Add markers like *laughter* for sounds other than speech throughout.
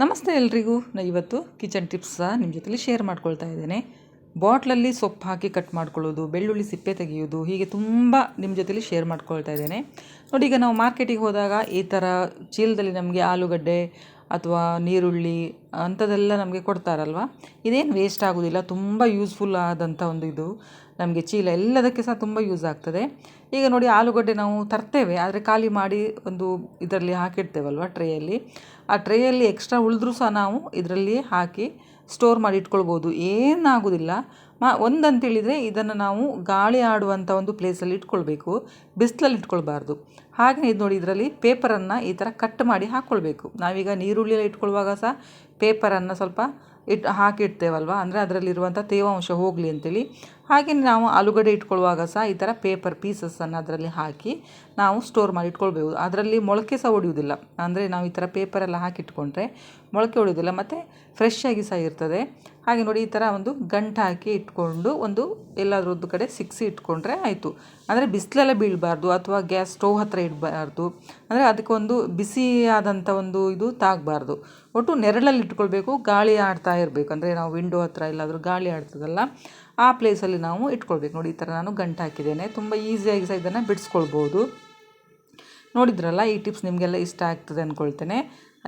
ನಮಸ್ತೆ ಎಲ್ರಿಗೂ. ನಾ ಇವತ್ತು ಕಿಚನ್ ಟಿಪ್ಸ್ ನಿಮ್ಮ ಜೊತೆಲಿ ಶೇರ್ ಮಾಡ್ಕೊಳ್ತಾ ಇದ್ದೇನೆ. ಬಾಟ್ಲಲ್ಲಿ ಸೊಪ್ಪು ಹಾಕಿ ಕಟ್ ಮಾಡ್ಕೊಳ್ಳೋದು, ಬೆಳ್ಳುಳ್ಳಿ ಸಿಪ್ಪೆ ತೆಗೆಯೋದು, ಹೀಗೆ ತುಂಬ ನಿಮ್ಮ ಜೊತೆಲಿ ಶೇರ್ ಮಾಡ್ಕೊಳ್ತಾ ಇದ್ದೇನೆ. ನೋಡಿ, ಈಗ ನಾವು ಮಾರ್ಕೆಟಿಗೆ ಹೋದಾಗ ಈ ಥರ ಚೀಲದಲ್ಲಿ ನಮಗೆ ಆಲೂಗಡ್ಡೆ ಅಥವಾ ನೀರುಳ್ಳಿ, ಅಂಥದ್ದೆಲ್ಲ ನಮಗೆ ಕೊಡ್ತಾರಲ್ವ? ಇದೇನು ವೇಸ್ಟ್ ಆಗೋದಿಲ್ಲ, ತುಂಬ ಯೂಸ್ಫುಲ್ ಆದಂಥ ಒಂದು ಇದು. ನಮಗೆ ಚೀಲ ಎಲ್ಲದಕ್ಕೆ ಸಹ ತುಂಬ ಯೂಸ್ ಆಗ್ತದೆ. ಈಗ ನೋಡಿ ಆಲೂಗಡ್ಡೆ ನಾವು ತರ್ತೇವೆ, ಆದರೆ ಖಾಲಿ ಮಾಡಿ ಒಂದು ಇದರಲ್ಲಿ ಹಾಕಿಡ್ತೇವಲ್ವ ಟ್ರೇಯಲ್ಲಿ? ಆ ಟ್ರೇಯಲ್ಲಿ ಎಕ್ಸ್ಟ್ರಾ ಉಳಿದ್ರೂ ಸಹ ನಾವು ಇದರಲ್ಲಿ ಹಾಕಿ ಸ್ಟೋರ್ ಮಾಡಿ ಇಟ್ಕೊಳ್ಬೋದು. ಏನಾಗೋದಿಲ್ಲ ಮ, ಒಂದಂತೇಳಿದರೆ ಇದನ್ನು ನಾವು ಗಾಳಿ ಆಡುವಂಥ ಒಂದು ಪ್ಲೇಸಲ್ಲಿ ಇಟ್ಕೊಳ್ಬೇಕು. ಬಿಸಿಲಲ್ಲಿ ಇಟ್ಕೊಳ್ಬಾರ್ದು. ಹಾಗೆ ಇದು ನೋಡಿ, ಇದರಲ್ಲಿ ಪೇಪರನ್ನು ಈ ಥರ ಕಟ್ ಮಾಡಿ ಹಾಕ್ಕೊಳ್ಬೇಕು ನಾವೀಗ ನೀರುಳ್ಳಿ ಎಲ್ಲ ಇಟ್ಕೊಳ್ಳುವಾಗ ಸಹ ಪೇಪರನ್ನು ಸ್ವಲ್ಪ ಇಟ್ಟು ಹಾಕಿಡ್ತೇವಲ್ವ? ಅಂದರೆ ಅದರಲ್ಲಿರುವಂಥ ತೇವಾಂಶ ಹೋಗಲಿ ಅಂತೇಳಿ. ಹಾಗೆ ನಾವು ಆಲೂಗಡ್ಡೆ ಇಟ್ಕೊಳ್ಳುವಾಗ ಸಹ ಈ ಥರ ಪೇಪರ್ ಪೀಸಸನ್ನು ಅದರಲ್ಲಿ ಹಾಕಿ ನಾವು ಸ್ಟೋರ್ ಮಾಡಿ ಇಟ್ಕೊಳ್ಬೋದು. ಅದರಲ್ಲಿ ಮೊಳಕೆ ಸಹ ಹೊಡೆಯುವುದಿಲ್ಲ ಅಂದರೆ ನಾವು ಈ ಥರ ಪೇಪರೆಲ್ಲ ಹಾಕಿಟ್ಕೊಂಡ್ರೆ ಮೊಳಕೆ ಒಡೆಯುವುದಿಲ್ಲ. ಮತ್ತು ಫ್ರೆಶ್ ಆಗಿ ಸಹ ಇರ್ತದೆ. ಹಾಗೆ ನೋಡಿ ಈ ಥರ ಒಂದು ಗಂಟು ಹಾಕಿ ಇಟ್ಕೊಂಡು ಒಂದು ಎಲ್ಲಾದರೂ ಒಂದು ಕಡೆ ಸಿಕ್ಸಿ ಇಟ್ಕೊಂಡ್ರೆ ಆಯಿತು. ಅಂದರೆ ಬಿಸಿಲೆಲ್ಲ ಬೀಳಬಾರ್ದು ಅಥವಾ ಗ್ಯಾಸ್ ಸ್ಟೋವ್ ಹತ್ತಿರ ಇಡಬಾರ್ದು. ಅಂದರೆ ಅದಕ್ಕೊಂದು ಬಿಸಿಯಾದಂಥ ಒಂದು ಇದು ತಾಗಬಾರ್ದು. ಒಟ್ಟು ನೆರಳಲ್ಲಿ ಇಟ್ಕೊಳ್ಬೇಕು. ಗಾಳಿ ಆಡ್ತಾ ಇರಬೇಕು. ಅಂದರೆ ನಾವು ವಿಂಡೋ ಹತ್ತಿರ ಎಲ್ಲಾದರೂ ಗಾಳಿ ಆಡ್ತದಲ್ಲ ಆ ಪ್ಲೇಸಲ್ಲಿ ನಾವು ಇಟ್ಕೊಳ್ಬೇಕು. ನೋಡಿ, ಈ ಥರ ನಾನು ಗಂಟು ಹಾಕಿದ್ದೇನೆ. ತುಂಬ ಈಸಿಯಾಗಿ ಸಹ ಇದನ್ನು ಬಿಡಿಸ್ಕೊಳ್ಬೋದು. ನೋಡಿದ್ರಲ್ಲ, ಈ ಟಿಪ್ಸ್ ನಿಮಗೆಲ್ಲ ಇಷ್ಟ ಆಗ್ತದೆ ಅಂದ್ಕೊಳ್ತೇನೆ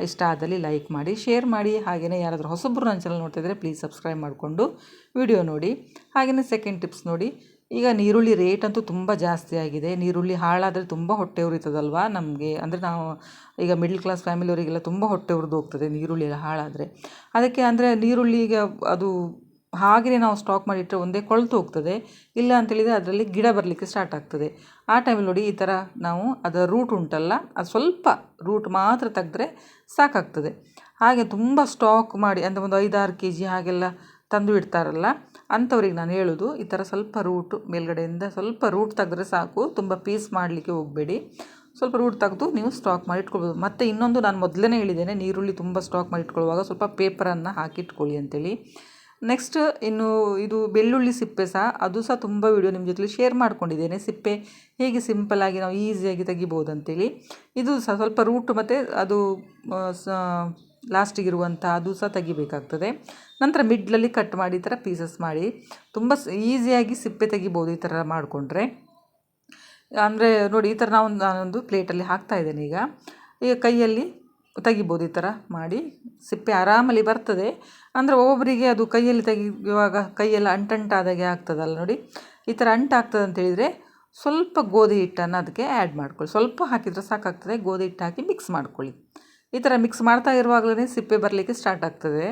ಇಷ್ಟ ಆದಲ್ಲಿ ಲೈಕ್ ಮಾಡಿ ಶೇರ್ ಮಾಡಿ. ಹಾಗೆಯೇ ಯಾರಾದರೂ ಹೊಸಬ್ರು ನನ್ನ ಚಾನಲ್ ನೋಡ್ತಿದ್ರೆ ಪ್ಲೀಸ್ ಸಬ್ಸ್ಕ್ರೈಬ್ ಮಾಡಿಕೊಂಡು ವಿಡಿಯೋ ನೋಡಿ. ಹಾಗೆಯೇ ಸೆಕೆಂಡ್ ಟಿಪ್ಸ್ ನೋಡಿ. ಈಗ ನೀರುಳ್ಳಿ ರೇಟ್ ಅಂತೂ ತುಂಬ ಜಾಸ್ತಿ ಆಗಿದೆ. ನೀರುಳ್ಳಿ ಹಾಳಾದರೆ ತುಂಬ ಹೊಟ್ಟೆ ಉರಿತದಲ್ವ ನಮಗೆ? ಅಂದರೆ ನಾವು ಈಗ ಮಿಡ್ಲ್ ಕ್ಲಾಸ್ ಫ್ಯಾಮಿಲಿಯವರಿಗೆಲ್ಲ ತುಂಬ ಹೊಟ್ಟೆ ಉರಿದು ಹೋಗ್ತದೆ ನೀರುಳ್ಳಿ ಹಾಳಾದರೆ. ಅದಕ್ಕೆ ಅಂದರೆ ನೀರುಳ್ಳಿ ಈಗ ಅದು ಹಾಗೆಯೇ ನಾವು ಸ್ಟಾಕ್ ಮಾಡಿಟ್ಟರೆ ಒಂದೇ ಕೊಳ್ತು ಹೋಗ್ತದೆ. ಇಲ್ಲ ಅಂತೇಳಿದರೆ ಅದರಲ್ಲಿ ಗಿಡ ಬರಲಿಕ್ಕೆ ಸ್ಟಾರ್ಟ್ ಆಗ್ತದೆ. ಆ ಟೈಮಲ್ಲಿ ನೋಡಿ ಈ ಥರ ನಾವು ಅದರ ರೂಟ್ ಉಂಟಲ್ಲ, ಅದು ಸ್ವಲ್ಪ ರೂಟ್ ಮಾತ್ರ ತೆಗೆದ್ರೆ ಸಾಕಾಗ್ತದೆ. ಹಾಗೆ ತುಂಬ ಸ್ಟಾಕ್ ಮಾಡಿ ಅಂದರೆ ಒಂದು ಐದಾರು ಕೆ ಜಿ ಹಾಗೆಲ್ಲ ತಂದು ಇಡ್ತಾರಲ್ಲ, ಅಂಥವ್ರಿಗೆ ನಾನು ಹೇಳೋದು ಈ ಥರ ಸ್ವಲ್ಪ ರೂಟ್ ಮೇಲ್ಗಡೆಯಿಂದ ಸ್ವಲ್ಪ ರೂಟ್ ತೆಗೆದ್ರೆ ಸಾಕು, ತುಂಬ ಪೀಸ್ ಮಾಡಲಿಕ್ಕೆ ಹೋಗಬೇಡಿ. ಸ್ವಲ್ಪ ರೂಟ್ ತೆಗೆದು ನೀವು ಸ್ಟಾಕ್ ಮಾಡಿ ಇಟ್ಕೊಳ್ಬೋದು. ಮತ್ತು ಇನ್ನೊಂದು ನಾನು ಮೊದಲೇ ಹೇಳಿದ್ದೇನೆ, ನೀರುಳ್ಳಿ ತುಂಬ ಸ್ಟಾಕ್ ಮಾಡಿ ಇಟ್ಕೊಳ್ಳುವಾಗ ಸ್ವಲ್ಪ ಪೇಪರನ್ನು ಹಾಕಿಟ್ಕೊಳ್ಳಿ ಅಂತೇಳಿ. ನೆಕ್ಸ್ಟ್ ಇನ್ನು ಇದು ಬೆಳ್ಳುಳ್ಳಿ ಸಿಪ್ಪೆ ಸಹ, ಅದು ಸಹ ತುಂಬ ವಿಡಿಯೋ ನಿಮ್ಮ ಜೊತೆಲಿ ಶೇರ್ ಮಾಡ್ಕೊಂಡಿದ್ದೇನೆ. ಸಿಪ್ಪೆ ಹೇಗೆ ಸಿಂಪಲ್ಲಾಗಿ ನಾವು ಈಸಿಯಾಗಿ ತೆಗಿಬೋದು ಅಂತೇಳಿ. ಇದು ಸಹ ಸ್ವಲ್ಪ ರೂಟ್ ಮತ್ತು ಅದು ಲಾಸ್ಟಿಗಿರುವಂಥ ಅದು ಸಹ ತೆಗಿಬೇಕಾಗ್ತದೆ. ನಂತರ ಮಿಡ್ಲಲ್ಲಿ ಕಟ್ ಮಾಡಿ, ಈ ಥರ ಪೀಸಸ್ ಮಾಡಿ. ತುಂಬ ಈಸಿಯಾಗಿ ಸಿಪ್ಪೆ ತೆಗಿಬೋದು ಈ ಥರ ಮಾಡಿಕೊಂಡ್ರೆ. ಅಂದರೆ ನೋಡಿ, ಈ ಥರ ನಾವು ನಾನೊಂದು ಪ್ಲೇಟಲ್ಲಿ ಹಾಕ್ತಾ ಇದ್ದೇನೆ ಈಗ. ಈಗ ಕೈಯಲ್ಲಿ ತೆಗಿಬೋದು ಈ ಥರ ಮಾಡಿ ಸಿಪ್ಪೆ ಆರಾಮಲ್ಲಿ ಬರ್ತದೆ. ಅಂದರೆ ಒಬ್ಬೊಬ್ಬರಿಗೆ ಅದು ಕೈಯಲ್ಲಿ ತೆಗೆಯುವಾಗ ಕೈಯೆಲ್ಲ ಅಂಟಂಟಾದಾಗೆ ಆಗ್ತದಲ್ಲ ನೋಡಿ. ಈ ಥರ ಅಂಟಾಗ್ತದೆ ಅಂತ ಹೇಳಿದರೆ ಸ್ವಲ್ಪ ಗೋಧಿ ಹಿಟ್ಟನ್ನು ಅದಕ್ಕೆ ಆ್ಯಡ್ ಮಾಡ್ಕೊಳ್ಳಿ. ಸ್ವಲ್ಪ ಹಾಕಿದರೆ ಸಾಕಾಗ್ತದೆ, ಗೋಧಿ ಹಿಟ್ಟು ಹಾಕಿ ಮಿಕ್ಸ್ ಮಾಡ್ಕೊಳ್ಳಿ. ಈ ಥರ ಮಿಕ್ಸ್ ಮಾಡ್ತಾ ಇರುವಾಗಲೇ ಸಿಪ್ಪೆ ಬರಲಿಕ್ಕೆ ಸ್ಟಾರ್ಟ್ ಆಗ್ತದೆ.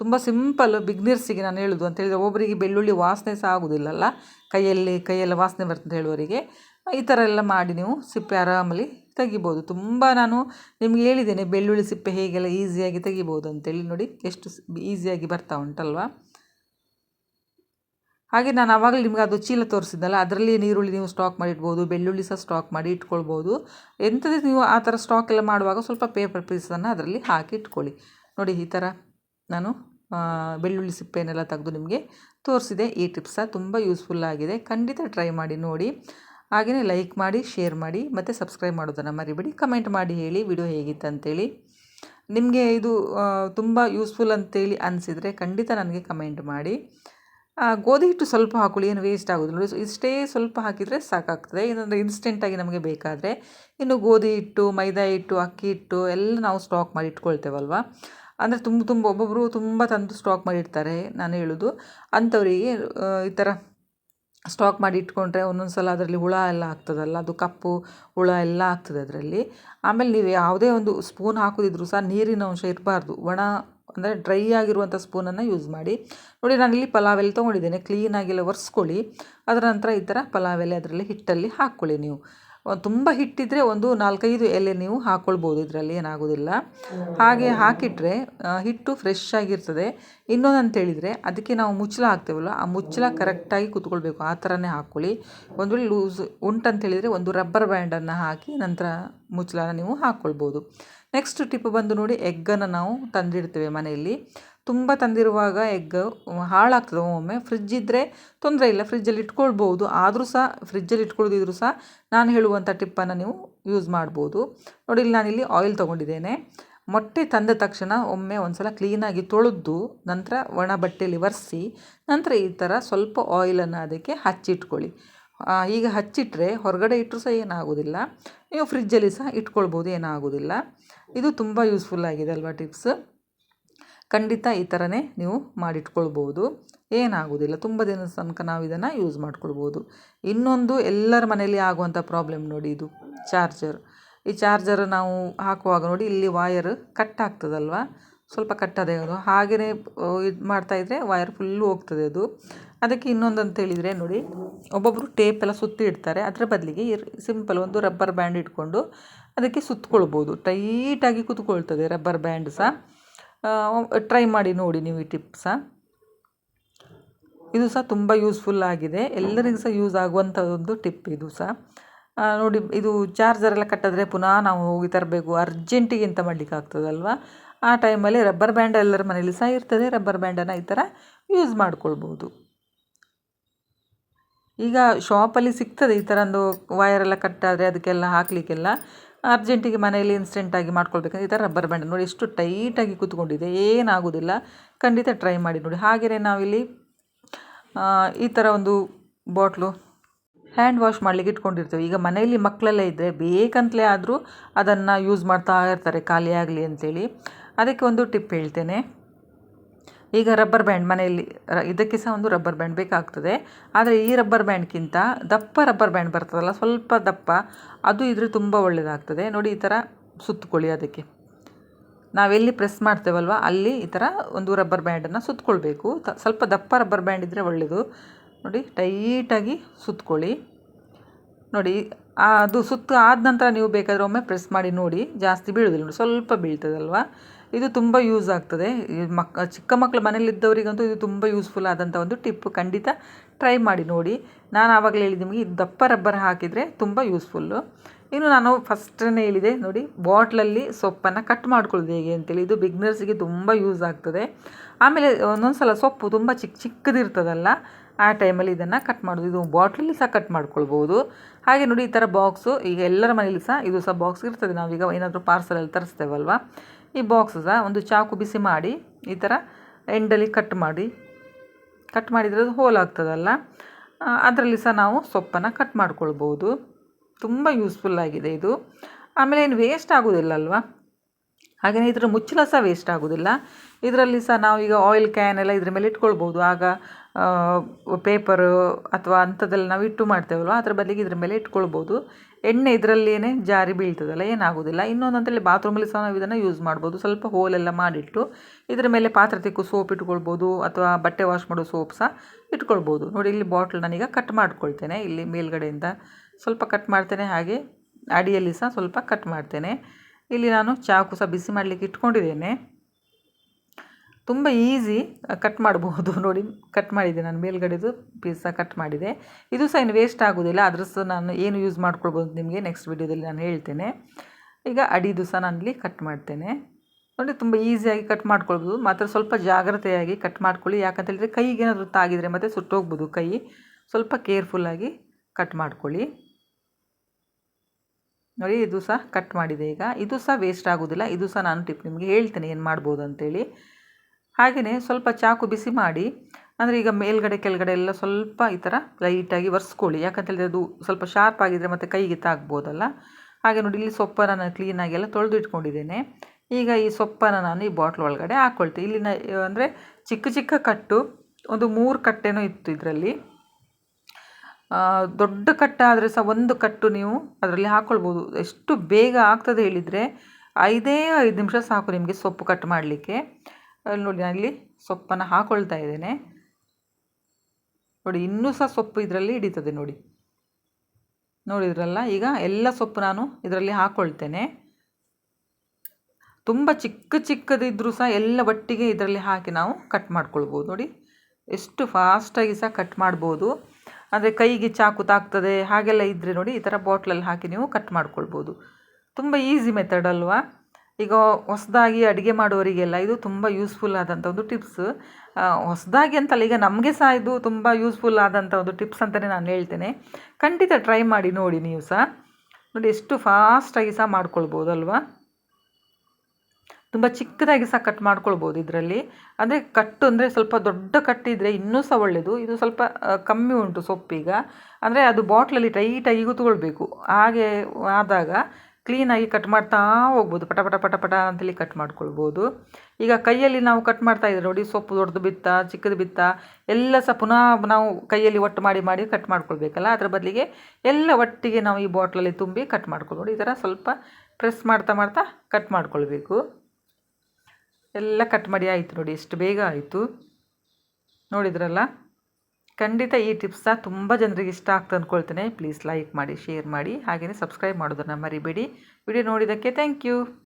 ತುಂಬ ಸಿಂಪಲ್ ಬಿಗ್ನರ್ಸಿಗೆ ನಾನು ಹೇಳೋದು ಅಂತ ಹೇಳಿದರೆ ಒಬ್ಬರಿಗೆ ಬೆಳ್ಳುಳ್ಳಿ ವಾಸನೆ ಸಹ ಆಗೋದಿಲ್ಲಲ್ಲ. ಕೈಯಲ್ಲಿ, ಕೈಯೆಲ್ಲ ವಾಸನೆ ಬರ್ತದೆ ಹೇಳುವವರಿಗೆ. ಈ ಥರ ಎಲ್ಲ ಮಾಡಿ ನೀವು ಸಿಪ್ಪೆ ಆರಾಮಲ್ಲಿ ತೆಗಿಬೋದು. ತುಂಬ ನಾನು ನಿಮ್ಗೆ ಹೇಳಿದ್ದೇನೆ, ಬೆಳ್ಳುಳ್ಳಿ ಸಿಪ್ಪೆ ಹೇಗೆಲ್ಲ ಈಸಿಯಾಗಿ ತೆಗಿಬೋದು ಅಂತೇಳಿ. ನೋಡಿ, ಎಷ್ಟು ಈಸಿಯಾಗಿ ಬರ್ತಾ ಉಂಟಲ್ವಾ? ಹಾಗೆ ನಾನು ಆವಾಗಲೇ ನಿಮ್ಗೆ ಅದು ಚೀಲ ತೋರಿಸಿದ್ದಲ್ಲ ಅದರಲ್ಲಿ ನೀರುಳ್ಳಿ ನೀವು ಸ್ಟಾಕ್ ಮಾಡಿ ಇಡ್ಬೋದು ಬೆಳ್ಳುಳ್ಳಿ ಸಹ ಸ್ಟಾಕ್ ಮಾಡಿ ಇಟ್ಕೊಳ್ಬೋದು. ಎಂಥದ್ದು ನೀವು ಆ ಥರ ಸ್ಟಾಕ್ ಎಲ್ಲ ಮಾಡುವಾಗ ಸ್ವಲ್ಪ ಪೇಪರ್ ಪೀಸನ್ನು ಅದರಲ್ಲಿ ಹಾಕಿ ಇಟ್ಕೊಳ್ಳಿ. ನೋಡಿ, ಈ ಥರ ನಾನು ಬೆಳ್ಳುಳ್ಳಿ ಸಿಪ್ಪೆನೆಲ್ಲ ತೆಗೆದು ನಿಮಗೆ ತೋರಿಸಿದೆ. ಈ ಟಿಪ್ಸ ತುಂಬ ಯೂಸ್ಫುಲ್ ಆಗಿದೆ. ಖಂಡಿತ ಟ್ರೈ ಮಾಡಿ ನೋಡಿ. ಹಾಗೆಯೇ ಲೈಕ್ ಮಾಡಿ ಶೇರ್ ಮಾಡಿ, ಮತ್ತು ಸಬ್ಸ್ಕ್ರೈಬ್ ಮಾಡೋದನ್ನು ಮರಿಬೇಡಿ. ಕಮೆಂಟ್ ಮಾಡಿ ಹೇಳಿ ವಿಡಿಯೋ ಹೇಗಿತ್ತು ಅಂತೇಳಿ. ನಿಮಗೆ ಇದು ತುಂಬ ಯೂಸ್ಫುಲ್ ಅಂತೇಳಿ ಅನಿಸಿದರೆ ಖಂಡಿತ ನನಗೆ ಕಮೆಂಟ್ ಮಾಡಿ. ಗೋಧಿ ಹಿಟ್ಟು ಸ್ವಲ್ಪ ಹಾಕೊಳ್ಳಿ, ಏನು ವೇಸ್ಟ್ ಆಗೋದಿಲ್ಲ. ಇಷ್ಟೇ ಸ್ವಲ್ಪ ಹಾಕಿದರೆ ಸಾಕಾಗ್ತದೆ. ಏನಂದರೆ ಇನ್ಸ್ಟೆಂಟಾಗಿ ನಮಗೆ ಬೇಕಾದರೆ ಇನ್ನು ಗೋಧಿ ಹಿಟ್ಟು, ಮೈದಾ ಹಿಟ್ಟು, ಅಕ್ಕಿ ಹಿಟ್ಟು ಎಲ್ಲ ನಾವು ಸ್ಟಾಕ್ ಮಾಡಿ ಇಟ್ಕೊಳ್ತೇವಲ್ವ? ಅಂದರೆ ತುಂಬ ತುಂಬ ಒಬ್ಬೊಬ್ಬರು ತುಂಬ ತಂದು ಸ್ಟಾಕ್ ಮಾಡಿರ್ತಾರೆ ನಾನು ಹೇಳೋದು. ಅಂಥವರಿಗೆ ಈ ಥರ ಸ್ಟಾಕ್ ಮಾಡಿ ಇಟ್ಕೊಂಡ್ರೆ ಒಂದೊಂದು ಸಲ ಅದರಲ್ಲಿ ಹುಳ ಎಲ್ಲ ಆಗ್ತದಲ್ಲ, ಅದು ಕಪ್ಪು, ಹುಳ ಎಲ್ಲ ಆಗ್ತದೆ ಅದರಲ್ಲಿ. ಆಮೇಲೆ ನೀವು ಯಾವುದೇ ಒಂದು ಸ್ಪೂನ್ ಹಾಕೋದಿದ್ರೂ ಸಹ ನೀರಿನ ಅಂಶ ಇರಬಾರ್ದು. ಒಣ ಅಂದರೆ ಡ್ರೈ ಆಗಿರುವಂಥ ಸ್ಪೂನನ್ನು ಯೂಸ್ ಮಾಡಿ. ನೋಡಿ ನಾನಿಲ್ಲಿ ಪಲಾವ್ ಎಲೆ ತೊಗೊಂಡಿದ್ದೇನೆ. ಕ್ಲೀನಾಗೆಲ್ಲ ಒರೆಸ್ಕೊಳ್ಳಿ. ಅದರ ನಂತರ ಈ ಥರ ಪಲಾವ್ ಎಲೆ ಅದರಲ್ಲಿ ಹಿಟ್ಟಲ್ಲಿ ಹಾಕ್ಕೊಳ್ಳಿ ನೀವು. ತುಂಬ ಹಿಟ್ಟಿದ್ರೆ ಒಂದು ನಾಲ್ಕೈದು ಎಲೆ ನೀವು ಹಾಕ್ಕೊಳ್ಬೋದು ಇದರಲ್ಲಿ, ಏನಾಗೋದಿಲ್ಲ. ಹಾಗೆ ಹಾಕಿಟ್ರೆ ಹಿಟ್ಟು ಫ್ರೆಶ್ ಆಗಿರ್ತದೆ. ಇನ್ನೊಂದು ಅಂತೇಳಿದರೆ ಅದಕ್ಕೆ ನಾವು ಮುಚ್ಚಳ ಹಾಕ್ತೇವಲ್ಲ, ಆ ಮುಚ್ಚಳ ಕರೆಕ್ಟಾಗಿ ಕೂತ್ಕೊಳ್ಬೇಕು, ಆ ಥರನೇ ಹಾಕ್ಕೊಳ್ಳಿ. ಒಂದು ವೇಳೆ ಲೂಸ್ ಉಂಟಂತೇಳಿದರೆ ಒಂದು ರಬ್ಬರ್ ಬ್ಯಾಂಡನ್ನು ಹಾಕಿ ನಂತರ ಮುಚ್ಚಳನ ನೀವು ಹಾಕ್ಕೊಳ್ಬೋದು. ನೆಕ್ಸ್ಟ್ ಟಿಪ್ ಬಂದು ನೋಡಿ ಎಗ್ಗನ್ನು ನಾವು ತಂದಿಡ್ತೇವೆ ಮನೆಯಲ್ಲಿ. ತುಂಬ ತಂದಿರುವಾಗ ಎಗ್ ಹಾಳಾಗ್ತದೆ ಒಮ್ಮೊಮ್ಮೆ. ಫ್ರಿಜ್ ಇದ್ದರೆ ತೊಂದರೆ ಇಲ್ಲ ಫ್ರಿಜ್ಜಲ್ಲಿ ಇಟ್ಕೊಳ್ಬೋದು. ಆದರೂ ಸಹ ಫ್ರಿಜ್ಜಲ್ಲಿ ಇಟ್ಕೊಳ್ಳೋದಿದ್ರು ಸಹ, ನಾನು ಹೇಳುವಂಥ ಟಿಪ್ಪನ್ನು ನೀವು ಯೂಸ್ ಮಾಡ್ಬೋದು. ನೋಡಿ, ಇಲ್ಲಿ ನಾನಿಲ್ಲಿ ಆಯಿಲ್ ತೊಗೊಂಡಿದ್ದೇನೆ. ಮೊಟ್ಟೆ ತಂದ ತಕ್ಷಣ ಒಮ್ಮೆ ಒಂದು ಸಲ ಕ್ಲೀನಾಗಿ ತೊಳೆದು ನಂತರ ಒಣ ಬಟ್ಟೆಯಲ್ಲಿ ಒರೆಸಿ ನಂತರ ಈ ಥರ ಸ್ವಲ್ಪ ಆಯಿಲನ್ನು ಅದಕ್ಕೆ ಹಚ್ಚಿಟ್ಕೊಳ್ಳಿ. ಈಗ ಹಚ್ಚಿಟ್ಟರೆ ಹೊರಗಡೆ ಇಟ್ಟರು ಸಹ ಏನಾಗೋದಿಲ್ಲ. ನೀವು ಫ್ರಿಜ್ಜಲ್ಲಿ ಸಹ ಇಟ್ಕೊಳ್ಬೋದು, ಏನಾಗೋದಿಲ್ಲ. ಇದು ತುಂಬ ಯೂಸ್ಫುಲ್ ಆಗಿದೆ ಅಲ್ವಾ ಟಿಪ್ಸ್ ಖಂಡಿತ ಈ ಥರನೇ ನೀವು ಮಾಡಿಟ್ಕೊಳ್ಬೋದು. ಏನಾಗೋದಿಲ್ಲ. ತುಂಬ ದಿನದ ತನಕ ನಾವು ಇದನ್ನು ಯೂಸ್ ಮಾಡ್ಕೊಳ್ಬೋದು. ಇನ್ನೊಂದು ಎಲ್ಲರ ಮನೆಯಲ್ಲಿ ಆಗುವಂಥ ಪ್ರಾಬ್ಲಮ್ ನೋಡಿ ಇದು ಚಾರ್ಜರ್ ಈ ಚಾರ್ಜರ್ ನಾವು ಹಾಕುವಾಗ ನೋಡಿ ಇಲ್ಲಿ ವಾಯರ್ ಕಟ್ ಆಗ್ತದಲ್ವ? ಸ್ವಲ್ಪ ಕಟ್ಟದೆ ಅದು ಹಾಗೆಯೇ ಇದು ಮಾಡ್ತಾಯಿದ್ರೆ ವಯರ್ ಫುಲ್ಲು ಹೋಗ್ತದೆ ಅದು. ಅದಕ್ಕೆ ಇನ್ನೊಂದು ಅಂತೇಳಿದರೆ ನೋಡಿ ಒಬ್ಬೊಬ್ಬರು ಟೇಪ್ ಎಲ್ಲ ಸುತ್ತಿ ಇಡ್ತಾರೆ. ಅದರ ಬದಲಿಗೆ ಸಿಂಪಲ್ ಒಂದು ರಬ್ಬರ್ ಬ್ಯಾಂಡ್ ಇಟ್ಕೊಂಡು ಅದಕ್ಕೆ ಸುತ್ತಕೊಳ್ಬೋದು ಟೈಟಾಗಿ ಕೂತ್ಕೊಳ್ತದೆ ರಬ್ಬರ್ ಬ್ಯಾಂಡ್ ಸಹ ಟ್ರೈ ಮಾಡಿ ನೋಡಿ ನೀವು ಈ ಟಿಪ್ ಸಹ ಇದು ಸಹ ತುಂಬ ಯೂಸ್ಫುಲ್ ಆಗಿದೆ. ಎಲ್ಲರಿಗೂ ಸಹ ಯೂಸ್ ಆಗುವಂಥ ಒಂದು ಟಿಪ್ ಇದು ಸಹ ನೋಡಿ, ಇದು ಚಾರ್ಜರ್ ಎಲ್ಲ ಕಟ್ಟಿದ್ರೆ ಪುನಃ ನಾವು ಹೋಗಿ ತರಬೇಕು. ಅರ್ಜೆಂಟಿಗೆ ಎಂತ ಮಾಡಲಿಕ್ಕೆ ಆಗ್ತದಲ್ವ? ಆ ಟೈಮಲ್ಲಿ ರಬ್ಬರ್ ಬ್ಯಾಂಡ್ ಎಲ್ಲರ ಮನೇಲಿ ಸಹ ಇರ್ತದೆ. ರಬ್ಬರ್ ಬ್ಯಾಂಡನ್ನು ಈ ಥರ ಯೂಸ್ ಮಾಡ್ಕೊಳ್ಬೋದು. ಈಗ ಶಾಪಲ್ಲಿ ಸಿಗ್ತದೆ ಈ ಥರ ಒಂದು ವಯರೆಲ್ಲ ಕಟ್ಟಾದರೆ ಅದಕ್ಕೆಲ್ಲ ಹಾಕಲಿಕ್ಕೆಲ್ಲ. ಅರ್ಜೆಂಟಿಗೆ ಮನೆಯಲ್ಲಿ ಇನ್ಸ್ಟೆಂಟಾಗಿ ಮಾಡ್ಕೊಳ್ಬೇಕಂದ್ರೆ ಈ ಥರ ರಬ್ಬರ್ ಬ್ಯಾಂಡ್ ನೋಡಿ, ಎಷ್ಟು ಟೈಟಾಗಿ ಕೂತ್ಕೊಂಡಿದೆ. ಏನಾಗೋದಿಲ್ಲ. ಖಂಡಿತ ಟ್ರೈ ಮಾಡಿ ನೋಡಿ. ಹಾಗೆಯೇ ನಾವಿಲ್ಲಿ ಈ ಥರ ಒಂದು ಬಾಟ್ಲು ಹ್ಯಾಂಡ್ ವಾಶ್ ಮಾಡಲಿಕ್ಕೆ ಇಟ್ಕೊಂಡಿರ್ತೇವೆ. ಈಗ ಮನೆಯಲ್ಲಿ ಮಕ್ಕಳೆಲ್ಲ ಇದ್ದರೆ ಬೇಕಂತಲೇ ಆದರೂ ಅದನ್ನು ಯೂಸ್ ಮಾಡ್ತಾ ಇರ್ತಾರೆ ಖಾಲಿ ಆಗಲಿ ಅಂತೇಳಿ. ಅದಕ್ಕೆ ಒಂದು ಟಿಪ್ ಹೇಳ್ತೇನೆ. ಈಗ ರಬ್ಬರ್ ಬ್ಯಾಂಡ್ ಮನೆಯಲ್ಲಿ ಇದಕ್ಕೆ ಸಹ ಒಂದು ರಬ್ಬರ್ ಬ್ಯಾಂಡ್ ಬೇಕಾಗ್ತದೆ. ಆದರೆ ಈ ರಬ್ಬರ್ ಬ್ಯಾಂಡ್ಗಿಂತ ದಪ್ಪ ರಬ್ಬರ್ ಬ್ಯಾಂಡ್ ಬರ್ತದಲ್ಲ, ಸ್ವಲ್ಪ ದಪ್ಪ, ಅದು ಇದ್ರೆ ತುಂಬ ಒಳ್ಳೆಯದಾಗ್ತದೆ ನೋಡಿ ಈ ಥರ ಸುತ್ತಕೊಳ್ಳಿ ಅದಕ್ಕೆ. ನಾವೆಲ್ಲಿ ಪ್ರೆಸ್ ಮಾಡ್ತೇವಲ್ವ, ಅಲ್ಲಿ ಈ ಥರ ಒಂದು ರಬ್ಬರ್ ಬ್ಯಾಂಡನ್ನು ಸುತ್ತಕೊಳ್ಬೇಕು. ಸ್ವಲ್ಪ ದಪ್ಪ ರಬ್ಬರ್ ಬ್ಯಾಂಡ್ ಇದ್ದರೆ ಒಳ್ಳೆಯದು ನೋಡಿ, ಟೈಟಾಗಿ ಸುತ್ತಕೊಳ್ಳಿ ನೋಡಿ ಅದು ಸುತ್ತ ಆದ ನಂತರ ನೀವು ಬೇಕಾದರೆ ಒಮ್ಮೆ ಪ್ರೆಸ್ ಮಾಡಿ ನೋಡಿ. ಜಾಸ್ತಿ ಬೀಳೋದಿಲ್ಲ ನೋಡಿ, ಸ್ವಲ್ಪ ಬೀಳ್ತದಲ್ವ? ಇದು ತುಂಬ ಯೂಸ್ ಆಗ್ತದೆ. ಮಕ್, ಚಿಕ್ಕ ಮಕ್ಕಳು ಮನೇಲಿದ್ದವರಿಗಂತೂ ಇದು ತುಂಬ ಯೂಸ್ಫುಲ್ ಆದಂಥ ಒಂದು ಟಿಪ್. ಖಂಡಿತ ಟ್ರೈ ಮಾಡಿ ನೋಡಿ. ನಾನು ಆವಾಗಲೇ ಹೇಳಿದ ನಿಮಗೆ ದಪ್ಪ ರಬ್ಬರ್ ಹಾಕಿದರೆ ತುಂಬ ಯೂಸ್ಫುಲ್ಲು. ಇನ್ನು ನಾನು ಫಸ್ಟನ್ನೇ ಹೇಳಿದೆ, ನೋಡಿ, ಬಾಟ್ಲಲ್ಲಿ ಸೊಪ್ಪನ್ನು ಕಟ್ ಮಾಡ್ಕೊಳ್ಳೋದು ಹೇಗೆ ಅಂತೇಳಿ. ಇದು ಬಿಗ್ನರ್ಸಿಗೆ ತುಂಬ ಯೂಸ್ ಆಗ್ತದೆ. ಆಮೇಲೆ ಒಂದೊಂದು ಸಲ ಸೊಪ್ಪು ತುಂಬ ಚಿಕ್ಕ ಚಿಕ್ಕದಿರ್ತದಲ್ಲ ಆ ಟೈಮಲ್ಲಿ ಇದನ್ನು ಕಟ್ ಮಾಡೋದು. ಇದು ಬಾಟ್ಲಲ್ಲಿ ಸಹ ಕಟ್ ಮಾಡ್ಕೊಳ್ಬೋದು. ಹಾಗೆ ನೋಡಿ ಈ ಥರ ಬಾಕ್ಸು ಈಗ ಎಲ್ಲರ ಮನೇಲಿ ಸಹ ಇದು ಸಹ ಬಾಕ್ಸ್ ಇರ್ತದೆ. ನಾವೀಗ ಏನಾದರೂ ಪಾರ್ಸಲಲ್ಲಿ ತರಿಸ್ತೇವಲ್ವ? ಈ ಬಾಕ್ಸ್ ಸಹ ಒಂದು ಚಾಕು ಬಿಸಿ ಮಾಡಿ ಈ ಥರ ಎಂಡಲ್ಲಿ ಕಟ್ ಮಾಡಿ. ಕಟ್ ಮಾಡಿದರೆ ಅದು ಹೋಲ್ ಆಗ್ತದಲ್ಲ? ಅದರಲ್ಲಿ ಸಹ ನಾವು ಸೊಪ್ಪನ್ನು ಕಟ್ ಮಾಡ್ಕೊಳ್ಬೋದು. ತುಂಬ ಯೂಸ್ಫುಲ್ ಆಗಿದೆ ಇದು. ಆಮೇಲೆ ಏನು ವೇಸ್ಟ್ ಆಗೋದಿಲ್ಲ ಅಲ್ವಾ? ಹಾಗೆಯೇ ಇದರ ಮುಚ್ಚಳ ಸಹ ವೇಸ್ಟ್ ಆಗೋದಿಲ್ಲ. ಇದರಲ್ಲಿ ಸಹ ನಾವು ಈಗ ಆಯಿಲ್ ಕ್ಯಾನ್ ಎಲ್ಲ ಇದ್ರ ಮೇಲೆ ಇಟ್ಕೊಳ್ಬೋದು. ಆಗ ಪೇಪರು ಅಥವಾ ಅಂಥದ್ದೆಲ್ಲ ನಾವು ಇಟ್ಟು ಮಾಡ್ತೇವಲ್ವ? ಅದರ ಬದಲಿಗೆ ಇದರ ಮೇಲೆ ಇಟ್ಕೊಳ್ಬೋದು. ಎಣ್ಣೆ ಇದರಲ್ಲೇನೆ ಜಾರಿ ಬೀಳ್ತದಲ್ಲ, ಏನಾಗೋದಿಲ್ಲ. ಇನ್ನೊಂದು ಅಂತೇಳಿ ಬಾತ್ರೂಮಲ್ಲಿ ಸಹ ನಾವು ಇದನ್ನು ಯೂಸ್ ಮಾಡ್ಬೋದು. ಸ್ವಲ್ಪ ಹೋಲೆಲ್ಲ ಮಾಡಿಟ್ಟು ಇದರ ಮೇಲೆ ಪಾತ್ರೆ ತಿಕ್ಕು ಸೋಪ್ ಇಟ್ಕೊಳ್ಬೋದು ಅಥವಾ ಬಟ್ಟೆ ವಾಶ್ ಮಾಡೋ ಸೋಪ್ ಸಹ ಇಟ್ಕೊಳ್ಬೋದು. ನೋಡಿ, ಇಲ್ಲಿ ಬಾಟ್ಲ್ ನಾನೀಗ ಕಟ್ ಮಾಡ್ಕೊಳ್ತೇನೆ. ಇಲ್ಲಿ ಮೇಲ್ಗಡೆಯಿಂದ ಸ್ವಲ್ಪ ಕಟ್ ಮಾಡ್ತೇನೆ. ಹಾಗೆ ಅಡಿಯಲ್ಲಿ ಸಹ ಸ್ವಲ್ಪ ಕಟ್ ಮಾಡ್ತೇನೆ. ಇಲ್ಲಿ ನಾನು ಚಾಕು ಸಹ ಬಿಸಿ ಮಾಡಲಿಕ್ಕೆ ಇಟ್ಕೊಂಡಿದ್ದೇನೆ. ತುಂಬ ಈಸಿ ಕಟ್ ಮಾಡಬಹುದು. *laughs* ನೋಡಿ ಕಟ್ ಮಾಡಿದೆ. ನಾನು ಮೇಲ್ಗಡೆದು ಪೀಸ ಕಟ್ ಮಾಡಿದೆ. ಇದು ಸಹ ಏನು ವೇಸ್ಟ್ ಆಗೋದಿಲ್ಲ. ಅದ್ರ ಸಹ ನಾನು ಏನು ಯೂಸ್ ಮಾಡ್ಕೊಳ್ಬೋದು ನಿಮಗೆ ನೆಕ್ಸ್ಟ್ ವಿಡಿಯೋದಲ್ಲಿ ನಾನು ಹೇಳ್ತೇನೆ. ಈಗ ಅಡಿದು ಸಹ ನಾನು ಇಲ್ಲಿ ಕಟ್ ಮಾಡ್ತೇನೆ. ನೋಡಿ, ತುಂಬ ಈಸಿಯಾಗಿ ಕಟ್ ಮಾಡ್ಕೊಳ್ಬೋದು ಮಾತ್ರ ಸ್ವಲ್ಪ ಜಾಗ್ರತೆಯಾಗಿ ಕಟ್ ಮಾಡ್ಕೊಳ್ಳಿ. ಯಾಕಂತ ಹೇಳಿದರೆ ಕೈಗೆ ಏನಾದರೂ ತಾಗಿದರೆ ಮತ್ತೆ ಸುಟ್ಟೋಗ್ಬೋದು ಕೈ. ಸ್ವಲ್ಪ ಕೇರ್ಫುಲ್ಲಾಗಿ ಕಟ್ ಮಾಡ್ಕೊಳ್ಳಿ. ನೋಡಿ, ಇದು ಸಹ ಕಟ್ ಮಾಡಿದೆ ಈಗ. ಇದು ಸಹ ವೇಸ್ಟ್ ಆಗೋದಿಲ್ಲ. ಇದು ಸಹ ನಾನು ಟಿಪ್ ನಿಮಗೆ ಹೇಳ್ತೇನೆ. ಏನು ಮಾಡ್ಬೋದು ಅಂತೇಳಿ. ಹಾಗೆಯೇ ಸ್ವಲ್ಪ ಚಾಕು ಬಿಸಿ ಮಾಡಿ, ಅಂದರೆ ಈಗ ಮೇಲ್ಗಡೆ ಕೆಳಗಡೆ ಎಲ್ಲ ಸ್ವಲ್ಪ ಈ ಥರ ಲೈಟಾಗಿ ಒರೆಸ್ಕೊಳ್ಳಿ. ಯಾಕಂತೇಳಿದ್ರೆ ಅದು ಸ್ವಲ್ಪ ಶಾರ್ಪ್ ಆಗಿದ್ದರೆ ಮತ್ತು ಕೈಗೆ ತಾಗ್ಬೋದಲ್ಲ. ಹಾಗೆ ನೋಡಿ, ಇಲ್ಲಿ ಸೊಪ್ಪನ್ನು ನಾನು ಕ್ಲೀನಾಗಿ ಎಲ್ಲ ತೊಳೆದು ಇಟ್ಕೊಂಡಿದ್ದೇನೆ ಈಗ ಈ ಸೊಪ್ಪನ್ನು ನಾನು ಈ ಬಾಟ್ಲ್ ಒಳಗಡೆ ಹಾಕ್ಕೊಳ್ತೀನಿ ಇಲ್ಲಿನ, ಅಂದರೆ ಚಿಕ್ಕ ಚಿಕ್ಕ ಕಟ್ಟು, ಒಂದು ಮೂರು ಕಟ್ಟೆನೂ ಇತ್ತು ಇದರಲ್ಲಿ. ದೊಡ್ಡ ಕಟ್ಟಾದರೆ ಸಹ ಒಂದು ಕಟ್ಟು ನೀವು ಅದರಲ್ಲಿ ಹಾಕ್ಕೊಳ್ಬೋದು ಎಷ್ಟು ಬೇಗ ಆಗ್ತದೆ ಹೇಳಿದರೆ, ಐದೇ ಐದು ನಿಮಿಷ ಸಾಕು ನಿಮಗೆ ಸೊಪ್ಪು ಕಟ್ ಮಾಡಲಿಕ್ಕೆ. ಅಲ್ಲಿ ನೋಡಿ ನಾನಿಲ್ಲಿ ಸೊಪ್ಪನ್ನು ಹಾಕ್ಕೊಳ್ತಾ ಇದ್ದೇನೆ. ನೋಡಿ, ಇನ್ನೂ ಸಹ ಸೊಪ್ಪು ಇದರಲ್ಲಿ ಹಿಡಿತದೆ ನೋಡಿ. ನೋಡಿದ್ರಲ್ಲ ಈಗ ಎಲ್ಲ ಸೊಪ್ಪು ನಾನು ಇದರಲ್ಲಿ ಹಾಕ್ಕೊಳ್ತೇನೆ ತುಂಬ ಚಿಕ್ಕ ಚಿಕ್ಕದಿದ್ದರೂ ಸಹ ಎಲ್ಲ ಒಟ್ಟಿಗೆ ಇದರಲ್ಲಿ ಹಾಕಿ ನಾವು ಕಟ್ ಮಾಡ್ಕೊಳ್ಬೋದು ನೋಡಿ. ಎಷ್ಟು ಫಾಸ್ಟಾಗಿ ಸಹ ಕಟ್ ಮಾಡ್ಬೋದು. ಅಂದರೆ ಕೈಗೆ ಚಾಕು ತಾಗ್ತದೆ ಹಾಗೆಲ್ಲ ಇದ್ದರೆ ನೋಡಿ ಈ ಥರ ಬಾಟ್ಲಲ್ಲಿ ಹಾಕಿ ನೀವು ಕಟ್ ಮಾಡ್ಕೊಳ್ಬೋದು. ತುಂಬ ಈಸಿ ಮೆಥಡ್ ಅಲ್ವಾ? ಈಗ ಹೊಸದಾಗಿ ಅಡುಗೆ ಮಾಡೋರಿಗೆಲ್ಲ ಇದು ತುಂಬ ಯೂಸ್ಫುಲ್ ಆದಂಥ ಒಂದು ಟಿಪ್ಸ್ ಹೊಸದಾಗಿ ಅಂತಲ್ಲ, ಈಗ ನಮಗೆ ಸಹ ಇದು ತುಂಬ ಯೂಸ್ಫುಲ್ ಆದಂಥ ಒಂದು ಟಿಪ್ಸ್ ಅಂತಲೇ ನಾನು ಹೇಳ್ತೇನೆ. ಖಂಡಿತ ಟ್ರೈ ಮಾಡಿ ನೋಡಿ ನೀವು ಸಹ. ನೋಡಿ, ಎಷ್ಟು ಫಾಸ್ಟಾಗಿ ಸಹ ಮಾಡ್ಕೊಳ್ಬೋದಲ್ವಾ ತುಂಬ ಚಿಕ್ಕದಾಗಿ ಸಹ ಕಟ್ ಮಾಡ್ಕೊಳ್ಬೋದು ಇದರಲ್ಲಿ. ಅಂದರೆ ಕಟ್ಟು ಅಂದರೆ ಸ್ವಲ್ಪ ದೊಡ್ಡ ಕಟ್ಟಿದರೆ ಇನ್ನೂ ಸಹ ಒಳ್ಳೆಯದು ಇದು ಸ್ವಲ್ಪ ಕಮ್ಮಿ ಉಂಟು ಸೊಪ್ಪೀಗ. ಅಂದರೆ ಅದು ಬಾಟ್ಲಲ್ಲಿ ಟೈಟಾಗಿ ಕೂತ್ಕೊಳ್ಬೇಕು ಹಾಗೆ ಆದಾಗ ಕ್ಲೀನಾಗಿ ಕಟ್ ಮಾಡ್ತಾ ಹೋಗ್ಬೋದು. ಪಟ ಪಟ ಪಟ ಪಟ ಅಂತೇಳಿ ಕಟ್ ಮಾಡ್ಕೊಳ್ಬೋದು. ಈಗ ಕೈಯಲ್ಲಿ ನಾವು ಕಟ್ ಮಾಡ್ತಾ ಇದ್ದೀವಿ ನೋಡಿ, ಸೊಪ್ಪು ದೊಡ್ಡದು ಬಿತ್ತ, ಚಿಕ್ಕದು ಬಿತ್ತ, ಎಲ್ಲ ಸಹ ಪುನಃ ನಾವು ಕೈಯಲ್ಲಿ ಒಟ್ಟು ಮಾಡಿ ಮಾಡಿ ಕಟ್ ಮಾಡ್ಕೊಳ್ಬೇಕಲ್ಲ. ಅದರ ಬದಲಿಗೆ ಎಲ್ಲ ಒಟ್ಟಿಗೆ ನಾವು ಈ ಬಾಟ್ಲಲ್ಲಿ ತುಂಬಿ ಕಟ್ ಮಾಡ್ಕೊಳ್ಬೋದು. ಈ ಥರ ಸ್ವಲ್ಪ ಪ್ರೆಸ್ ಮಾಡ್ತಾ ಮಾಡ್ತಾ ಕಟ್ ಮಾಡ್ಕೊಳ್ಬೇಕು. ಎಲ್ಲ ಕಟ್ ಮಾಡಿ ಆಯಿತು ನೋಡಿ, ಎಷ್ಟು ಬೇಗ ಆಯಿತು. ನೋಡಿದ್ರಲ್ಲ? ಖಂಡಿತ ಈ ಟಿಪ್ಸ್ನ ತುಂಬ ಜನರಿಗೆ ಇಷ್ಟ ಆಗ್ತದೆ ಅಂದ್ಕೊಳ್ತೇನೆ ಪ್ಲೀಸ್ ಲೈಕ್ ಮಾಡಿ ಶೇರ್ ಮಾಡಿ ಹಾಗೆಯೇ ಸಬ್ಸ್ಕ್ರೈಬ್ ಮಾಡೋದನ್ನು ಮರಿಬೇಡಿ. ವಿಡಿಯೋ ನೋಡಿದ್ದಕ್ಕೆ ಥ್ಯಾಂಕ್ ಯು